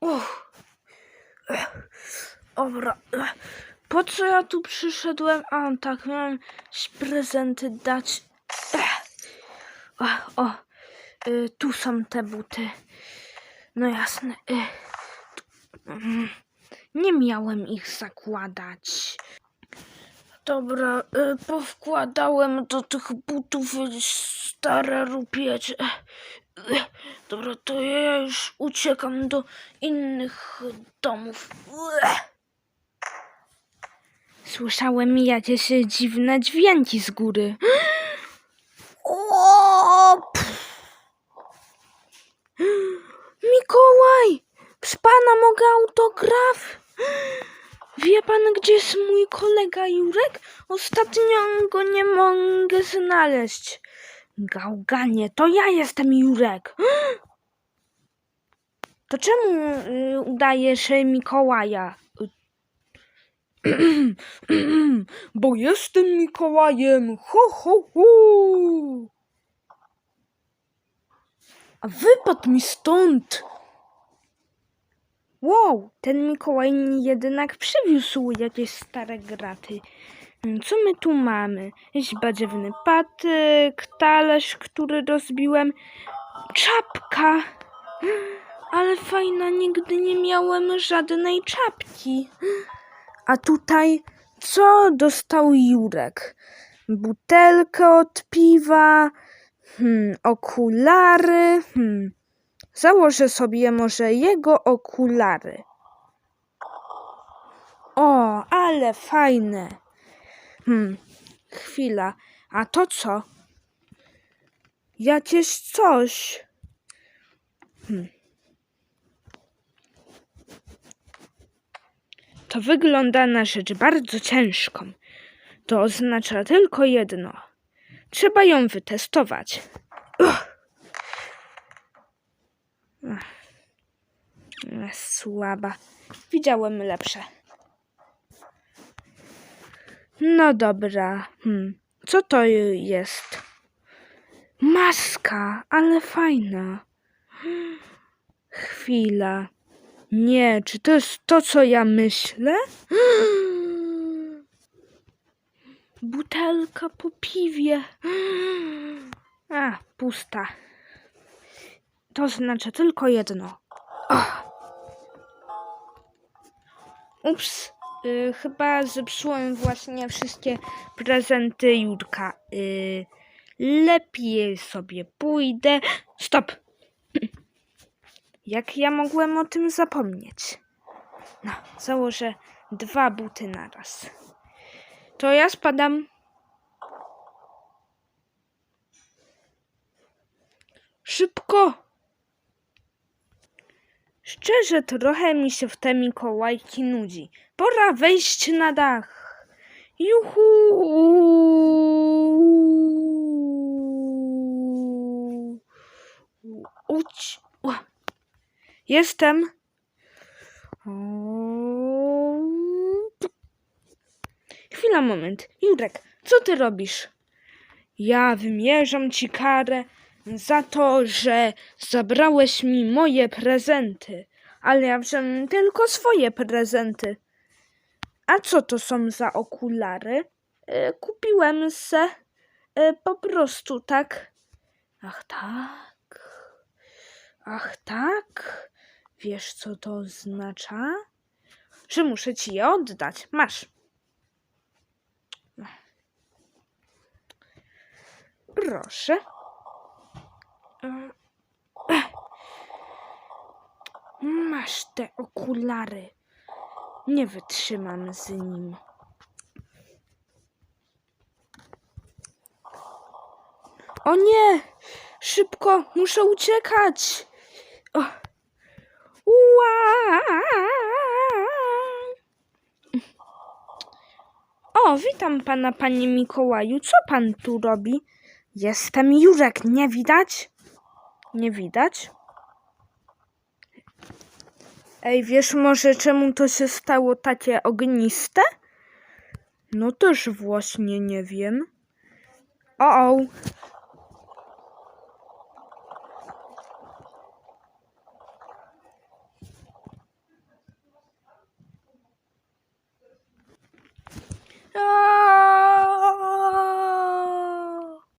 Uff. Dobra. Po co ja tu przyszedłem? A, tak, miałem prezenty dać. O, o. Y, tu są te buty. No jasne. Y, mm. nie miałem ich zakładać. Dobra, y, powkładałem do tych butów stare rupiecie. Dobra, to ja już uciekam do innych domów. Słyszałem jakieś dziwne dźwięki z góry. O! Mikołaj! Z pana mogę autograf? Wie pan, gdzie jest mój kolega Jurek? Ostatnio go nie mogę znaleźć. Gałganie, to ja jestem Jurek. To czemu y, udajesz Mikołaja? Bo jestem Mikołajem. Ho, ho, ho. A wypadł mi stąd. Wow, ten Mikołaj mi jednak przywiózł jakieś stare graty. Co my tu mamy? Jakiś badziewny patyk, talerz, który rozbiłem, czapka. Ale fajna, nigdy nie miałem żadnej czapki. A tutaj co dostał Jurek? Butelkę od piwa, hmm, okulary. Hmm. Założę sobie może jego okulary. O, ale fajne. Hmm, chwila. A to co? Jakieś coś. Hmm. To wygląda na rzecz bardzo ciężką. To oznacza tylko jedno. Trzeba ją wytestować. Ach. Słaba. Widziałem lepsze. No dobra. Hmm. Co to jest? Maska, ale fajna. Chwila. Nie, czy to jest to, co ja myślę? Butelka po piwie. A, pusta. To znaczy tylko jedno. Ach. Ups, y, chyba zepsułem właśnie wszystkie prezenty Jurka. Y, lepiej sobie pójdę. Stop! Jak ja mogłem o tym zapomnieć? No, założę dwa buty naraz. To ja spadam. Szybko! Szczerze, trochę mi się w te Mikołajki nudzi. Pora wejść na dach. Juhu! Uć. Jestem. Chwila, moment. Jurek, co ty robisz? Ja wymierzam ci karę za to, że zabrałeś mi moje prezenty. Ale ja wziąłem tylko swoje prezenty. A co to są za okulary? E, kupiłem se e, po prostu tak. Ach tak. Ach tak. Wiesz co to oznacza? Że muszę ci je oddać. Masz. Proszę. Masz te okulary. Nie wytrzymam z nim. O nie! Szybko, muszę uciekać! O. O, witam pana, panie Mikołaju. Co pan tu robi? Jestem Jurek, nie widać? Nie widać? Ej, wiesz może czemu to się stało takie ogniste? No też właśnie nie wiem. O, o. A,